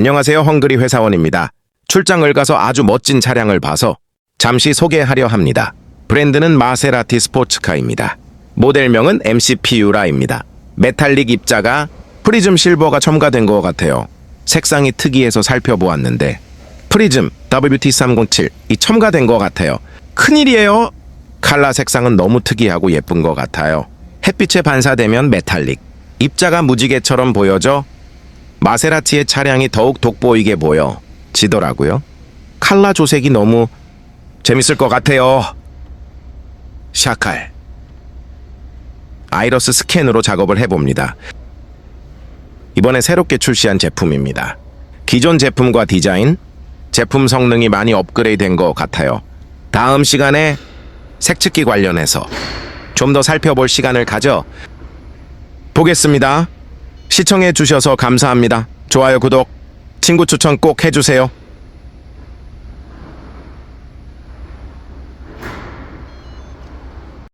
안녕하세요. 헝그리 회사원입니다. 출장을 가서 아주 멋진 차량을 봐서 잠시 소개하려 합니다. 브랜드는 마세라티 스포츠카입니다. 모델명은 MCPU라입니다. 메탈릭 입자가 프리즘 실버가 첨가된 것 같아요. 색상이 특이해서 살펴보았는데 프리즘 WT307 이 첨가된 것 같아요. 큰일이에요. 칼라 색상은 너무 특이하고 예쁜 것 같아요. 햇빛에 반사되면 메탈릭. 입자가 무지개처럼 보여져 마세라티의 차량이 더욱 돋보이게 보여 지더라고요. 칼라 조색이 너무 재밌을 것 같아요. 샤칼. 아이러스 스캔으로 작업을 해봅니다. 이번에 새롭게 출시한 제품입니다. 기존 제품과 디자인, 제품 성능이 많이 업그레이드 된 것 같아요. 다음 시간에 색측기 관련해서 좀 더 살펴볼 시간을 가져 보겠습니다. 시청해 주셔서 감사합니다. 좋아요, 구독, 친구 추천 꼭 해주세요.